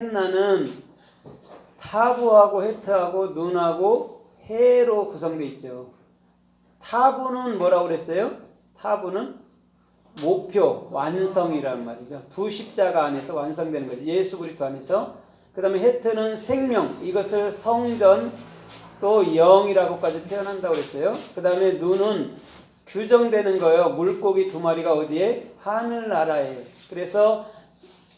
헨나는 타부하고 헤트하고 눈하고 해로 구성되어 있죠. 타부는 뭐라고 그랬어요? 타부는 목표, 완성이라는 말이죠. 두 십자가 안에서 완성되는 거죠. 예수 그리스도 안에서. 그 다음에 헤트는 생명, 이것을 성전, 또 영이라고까지 표현한다고 그랬어요. 그 다음에 눈은 규정되는 거예요. 물고기 두 마리가 어디에? 하늘나라에. 그래서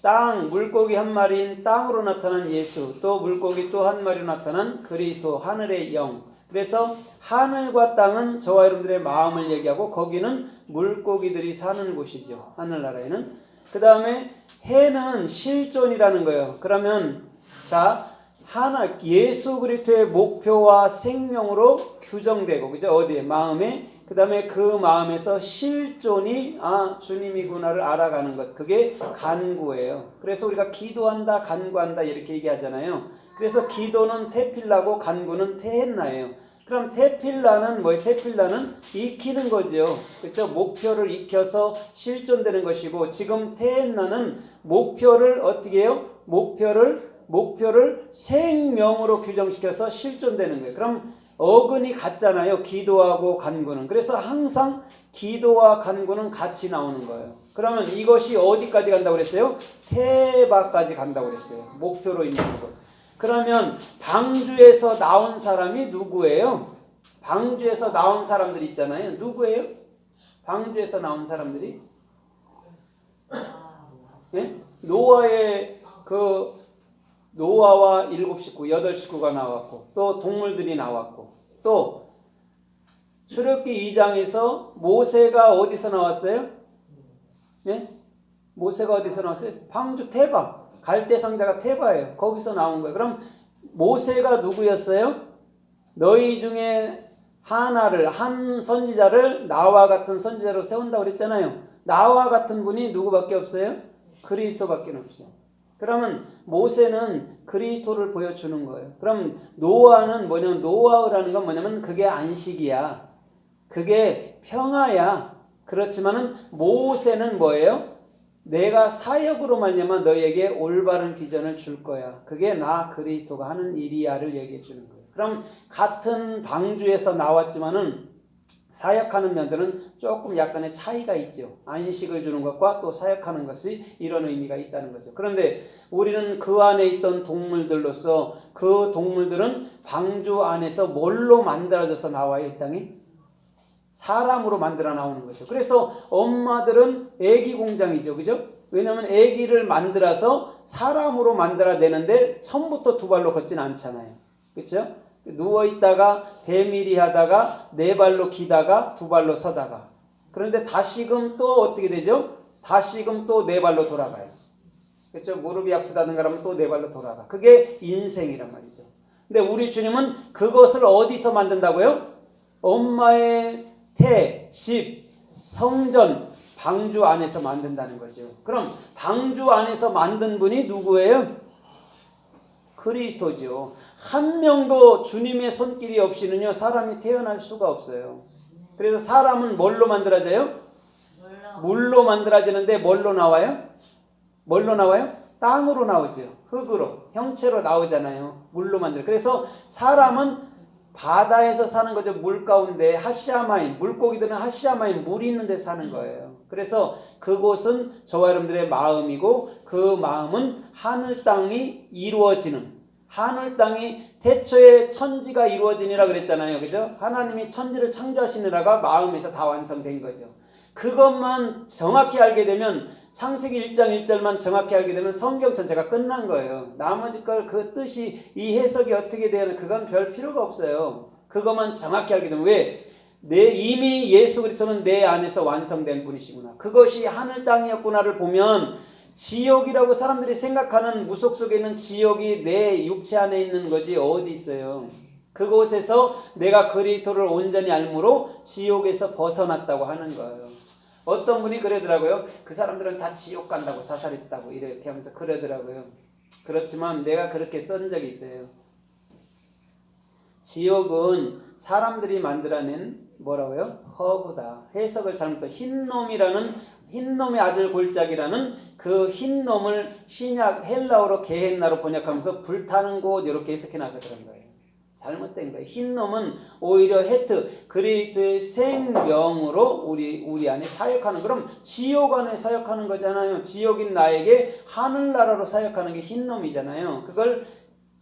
땅, 물고기 한 마리인 땅으로 나타난 예수, 또 물고기 또 한 마리로 나타난 그리스도, 하늘의 영. 그래서 하늘과 땅은 저와 여러분들의 마음을 얘기하고 거기는 물고기들이 사는 곳이죠. 하늘나라에는. 그 다음에 해는 실존이라는 거예요. 그러면 자 하나 예수 그리스도의 목표와 생명으로 규정되고 그죠 어디에 마음에 그 다음에 그 마음에서 실존이 아 주님이구나를 알아가는 것 그게 간구예요. 그래서 우리가 기도한다 간구한다 이렇게 얘기하잖아요. 그래서 기도는 테필라고 간구는 테헨나예요. 그럼 테필라는 뭐예요? 테필라는 익히는 거죠. 그렇죠? 목표를 익혀서 실존되는 것이고 지금 테헨나는 목표를 어떻게 해요? 목표를 목표를 생명으로 규정시켜서 실존되는 거예요. 그럼 어근이 같잖아요. 기도하고 간구는. 그래서 항상 기도와 간구는 같이 나오는 거예요. 그러면 이것이 어디까지 간다고 그랬어요? 태바까지 간다고 그랬어요. 목표로 있는 것. 그러면 방주에서 나온 사람이 누구예요? 방주에서 나온 사람들 있잖아요. 누구예요? 방주에서 나온 사람들이? 예? 노아의 그 노아와 일곱 식구, 여덟 식구가 나왔고 또 동물들이 나왔고 또 출애굽기 2장에서 모세가 어디서 나왔어요? 예? 모세가 어디서 나왔어요? 방주 테바. 갈대 상자가 테바예요. 거기서 나온 거예요. 그럼 모세가 누구였어요? 너희 중에 하나를 한 선지자를 나와 같은 선지자로 세운다고 그랬잖아요. 나와 같은 분이 누구밖에 없어요? 그리스도밖에 없어요. 그러면 모세는 그리스도를 보여주는 거예요. 그럼 노아는 뭐냐면 노아라는 건 뭐냐면 그게 안식이야. 그게 평화야. 그렇지만은 모세는 뭐예요? 내가 사역으로 말미암아 너에게 올바른 비전을 줄 거야. 그게 나 그리스도가 하는 일이야를 얘기해 주는 거예요. 그럼 같은 방주에서 나왔지만은 사역하는 면들은 조금 약간의 차이가 있죠. 안식을 주는 것과 또 사역하는 것이 이런 의미가 있다는 거죠. 그런데 우리는 그 안에 있던 동물들로서 그 동물들은 방주 안에서 뭘로 만들어져서 나와요, 이 땅에? 사람으로 만들어 나오는 거죠. 그래서 엄마들은 애기 공장이죠. 그죠? 왜냐하면 애기를 만들어서 사람으로 만들어내는데 처음부터 두 발로 걷진 않잖아요. 그렇죠? 누워 있다가 배밀이 하다가 네 발로 기다가 두 발로 서다가 그런데 다시금 또 어떻게 되죠? 다시금 또 네 발로 돌아가요. 그렇죠? 무릎이 아프다는 가라면 또 네 발로 돌아가. 그게 인생이란 말이죠. 근데 우리 주님은 그것을 어디서 만든다고요? 엄마의 태, 집, 성전, 방주 안에서 만든다는 거죠. 그럼 방주 안에서 만든 분이 누구예요? 그리스도죠. 한 명도 주님의 손길이 없이는요, 사람이 태어날 수가 없어요. 그래서 사람은 뭘로 만들어져요? 물로 만들어지는데 뭘로 나와요? 뭘로 나와요? 땅으로 나오죠. 흙으로, 형체로 나오잖아요. 물로 만들. 그래서 사람은 바다에서 사는 거죠. 물 가운데 하시아마인 물고기들은 하시아마인 물이 있는 데 사는 거예요. 그래서 그곳은 저와 여러분들의 마음이고 그 마음은 하늘 땅이 이루어지는 하늘 땅이 태초에 천지가 이루어지니라 그랬잖아요. 그죠? 하나님이 천지를 창조하시느라가 마음에서 다 완성된 거죠. 그것만 정확히 알게 되면 창세기 1장 1절만 정확히 알게 되면 성경 전체가 끝난 거예요. 나머지 걸 그 뜻이 이 해석이 어떻게 되는 그건 별 필요가 없어요. 그것만 정확히 알게 되면 왜? 내 이미 예수 그리스도는 내 안에서 완성된 분이시구나. 그것이 하늘 땅이었구나를 보면 지옥이라고 사람들이 생각하는 무속 속에 있는 지옥이 내 육체 안에 있는 거지 어디 있어요. 그곳에서 내가 그리스도를 온전히 알므로 지옥에서 벗어났다고 하는 거예요. 어떤 분이 그러더라고요. 그 사람들은 다 지옥 간다고 자살했다고 이렇게 하면서 그러더라고요. 그렇지만 내가 그렇게 쓴 적이 있어요. 지옥은 사람들이 만들어낸 뭐라고요? 허구다. 해석을 잘못해 흰놈이라는 흰놈의 아들 골짜기라는 그 흰놈을 신약 헬라어로 게헨나로 번역하면서 불타는 곳 이렇게 해석해 놔서 그런 거예요. 잘못된 거예요. 흰놈은 오히려 헤트 그리스도의 생명으로 우리 우리 안에 사역하는 그럼 지옥 안에 사역하는 거잖아요. 지옥인 나에게 하늘나라로 사역하는 게 흰놈이잖아요. 그걸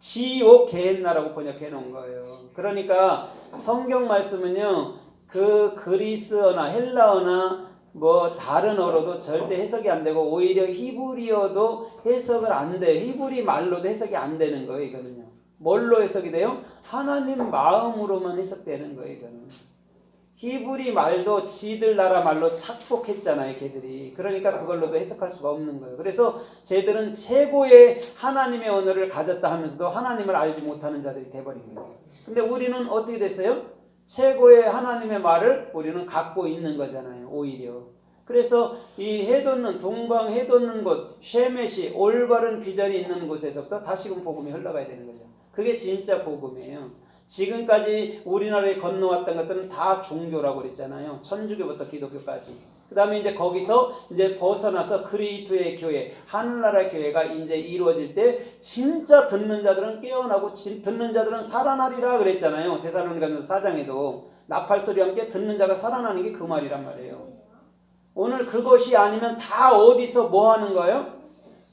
지옥 게헨나라고 번역해 놓은 거예요. 그러니까 성경 말씀은요. 그 그리스어나 헬라어나 뭐 다른 어로도 절대 해석이 안 되고 오히려 히브리어도 해석을 안 돼. 히브리 말로도 해석이 안 되는 거예요, 이거는요. 뭘로 해석이 돼요? 하나님 마음으로만 해석되는 거예요, 이거는. 히브리 말도 지들 나라 말로 착복했잖아요, 걔들이. 그러니까 그걸로도 해석할 수가 없는 거예요. 그래서 쟤들은 최고의 하나님의 언어를 가졌다 하면서도 하나님을 알지 못하는 자들이 돼버린 거예요. 근데 우리는 어떻게 됐어요? 최고의 하나님의 말을 우리는 갖고 있는 거잖아요, 오히려. 그래서 이 해돋는 동방 해돋는 곳 쉐메시 올바른 비전이 있는 곳에서부터 다시금 복음이 흘러가야 되는 거죠. 그게 진짜 복음이에요. 지금까지 우리나라에 건너왔던 것들은 다 종교라고 그랬잖아요. 천주교부터 기독교까지. 그 다음에 이제 거기서 이제 벗어나서 그리스도의 교회, 하늘나라 교회가 이제 이루어질 때 진짜 듣는 자들은 깨어나고 진- 듣는 자들은 살아나리라 그랬잖아요. 데살로니가서 사장에도 나팔 소리와 함께 듣는 자가 살아나는 게 그 말이란 말이에요. 오늘 그것이 아니면 다 어디서 뭐 하는 거예요?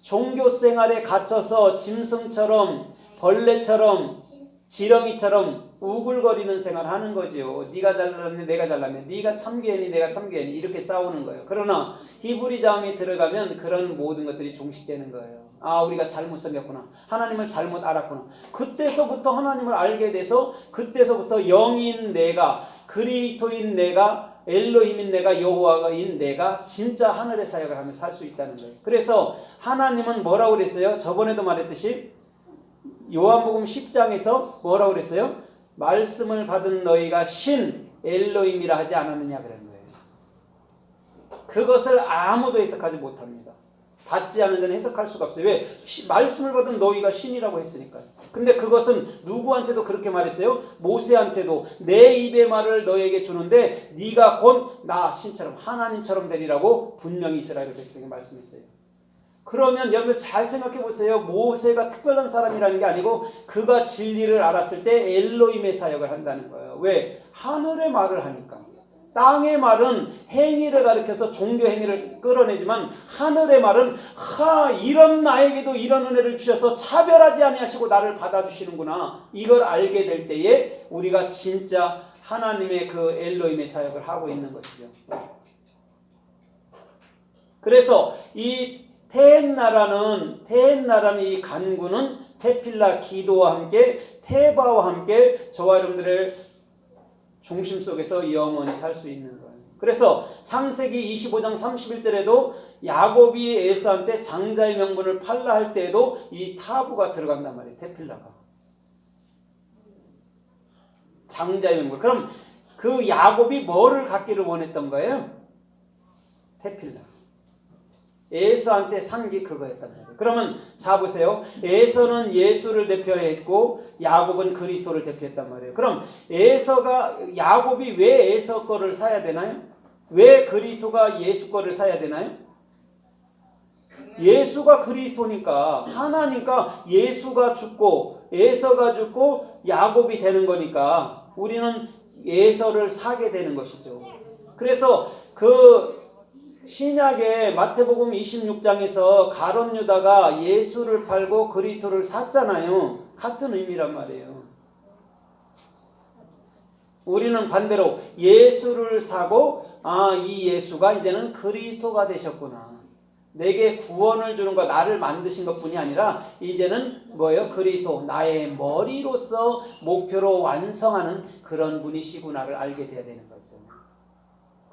종교 생활에 갇혀서 짐승처럼 벌레처럼 지렁이처럼 우글거리는 생활 하는 거죠. 네가 잘났네, 내가 잘났네. 네가 참교회니, 내가 참교회니 이렇게 싸우는 거예요. 그러나 히브리 자음이 들어가면 그런 모든 것들이 종식되는 거예요. 아, 우리가 잘못 생겼구나. 하나님을 잘못 알았구나. 그때서부터 하나님을 알게 돼서 그때서부터 영인 내가 그리스도인 내가 엘로힘인 내가 여호와인 내가 진짜 하늘의 사역을 하며 살 수 있다는 거예요. 그래서 하나님은 뭐라고 그랬어요? 저번에도 말했듯이 요한복음 10장에서 뭐라고 그랬어요? 말씀을 받은 너희가 신 엘로임이라 하지 않았느냐 그런 거예요. 그것을 아무도 해석하지 못합니다. 받지 않은 자는 해석할 수가 없어요. 왜? 시- 말씀을 받은 너희가 신이라고 했으니까요. 근데 그것은 누구한테도 그렇게 말했어요? 모세한테도 내 입의 말을 너에게 주는데 네가 곧 나 신처럼 하나님처럼 되리라고 분명히 이스라엘 백성에게 말씀했어요. 그러면 여러분 잘 생각해 보세요. 모세가 특별한 사람이라는 게 아니고 그가 진리를 알았을 때 엘로임의 사역을 한다는 거예요. 왜? 하늘의 말을 하니까. 땅의 말은 행위를 가리켜서 종교 행위를 끌어내지만 하늘의 말은 하 이런 나에게도 이런 은혜를 주셔서 차별하지 아니하시고 나를 받아주시는구나 이걸 알게 될 때에 우리가 진짜 하나님의 그 엘로임의 사역을 하고 있는 것이죠. 그래서 이 테엔나라는 테엔나라는 이 간구는 테필라 기도와 함께 테바와 함께 저와 여러분들의 중심 속에서 영원히 살 수 있는 거예요. 그래서 창세기 25장 31절에도 야곱이 에서한테 장자의 명분을 팔라 할 때에도 이 타부가 들어간단 말이에요. 테필라가. 장자의 명분. 그럼 그 야곱이 뭐를 갖기를 원했던 거예요? 테필라. 에서한테 산 게 그거였단 말이에요. 그러면 자 보세요. 에서는 예수를 대표했고 야곱은 그리스도를 대표했단 말이에요. 그럼 에서가 야곱이 왜 에서 거를 사야 되나요? 왜 그리스도가 예수 거를 사야 되나요? 예수가 그리스도니까 하나니까 예수가 죽고 에서가 죽고 야곱이 되는 거니까 우리는 에서를 사게 되는 것이죠. 그래서 그 신약의 마태복음 26장에서 가론 유다가 예수를 팔고 그리스도를 샀잖아요. 같은 의미란 말이에요. 우리는 반대로 예수를 사고 아, 이 예수가 이제는 그리스도가 되셨구나. 내게 구원을 주는 것, 나를 만드신 것 뿐이 아니라 이제는 뭐예요? 그리스도 나의 머리로서 목표로 완성하는 그런 분이시구나를 알게 돼야 되는 거죠.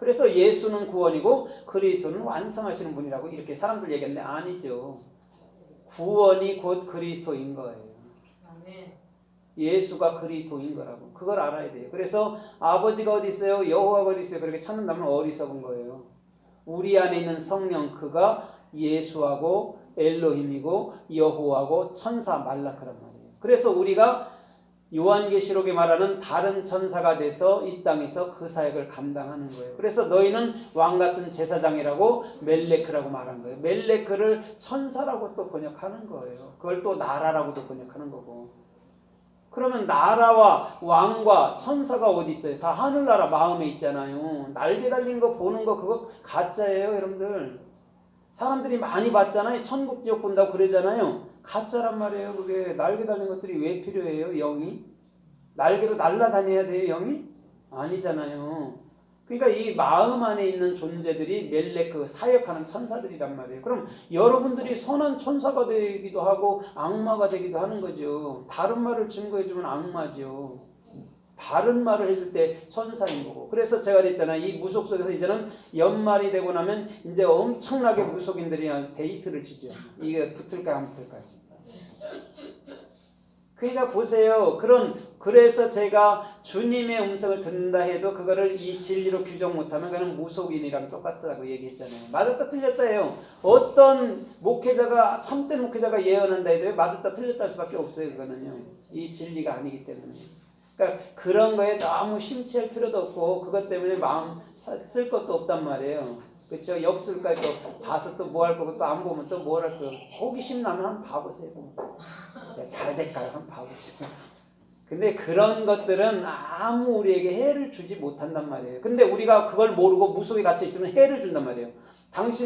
그래서 예수는 구원이고 그리스도는 완성하시는 분이라고 이렇게 사람들 얘기하는데 아니죠. 구원이 곧 그리스도인 거예요. 예수가 그리스도인 거라고. 그걸 알아야 돼요. 그래서 아버지가 어디 있어요? 여호와가 어디 있어요? 그렇게 찾는다면 어리석은 거예요. 우리 안에 있는 성령 그가 예수하고 엘로힘이고 여호와고 천사 말라크란 말이에요. 그래서 우리가 요한계시록에 말하는 다른 천사가 돼서 이 땅에서 그 사역을 감당하는 거예요. 그래서 너희는 왕 같은 제사장이라고 멜레크라고 말한 거예요. 멜레크를 천사라고 또 번역하는 거예요. 그걸 또 나라라고도 번역하는 거고. 그러면 나라와 왕과 천사가 어디 있어요? 다 하늘나라 마음에 있잖아요. 날개 달린 거 보는 거 그거 가짜예요, 여러분들. 사람들이 많이 봤잖아요. 천국 지옥 본다고 그러잖아요. 가짜란 말이에요. 그게 날개 달린 것들이 왜 필요해요? 영이 날개로 날아다녀야 돼요. 영이 아니잖아요. 그러니까 이 마음 안에 있는 존재들이 멜레크 사역하는 천사들이란 말이에요. 그럼 여러분들이 선한 천사가 되기도 하고 악마가 되기도 하는 거죠. 다른 말을 증거해 주면 악마죠. 바른 말을 해줄 때 천사인 거고. 그래서 제가 그랬잖아요. 이 무속 속에서 이제는 연말이 되고 나면 이제 엄청나게 무속인들이 아주 데이트를 치죠. 이게 붙을까 안 붙을까. 그러니까 보세요. 그런 그래서 제가 주님의 음성을 듣는다 해도 그거를 이 진리로 규정 못하면 그는 무속인이랑 똑같다고 얘기했잖아요. 맞았다 틀렸다 해요. 어떤 목회자가 참된 목회자가 예언한다 해도 맞았다 틀렸다 할 수밖에 없어요. 그거는요. 이 진리가 아니기 때문에. 그러니까 그런 거에 너무 심취할 필요도 없고 그것 때문에 마음 사- 쓸 것도 없단 말이에요. 그렇죠? 역술까지 또 봐서 또 뭐 할 거고 또 안 보면 또 뭘 할 거고 호기심 나면 한번 봐보세요. 야, 잘 될까요? 한번 봐봅시다. 근데 그런 것들은 아무 우리에게 해를 주지 못한단 말이에요. 근데 우리가 그걸 모르고 무속에 갇혀 있으면 해를 준단 말이에요. 당신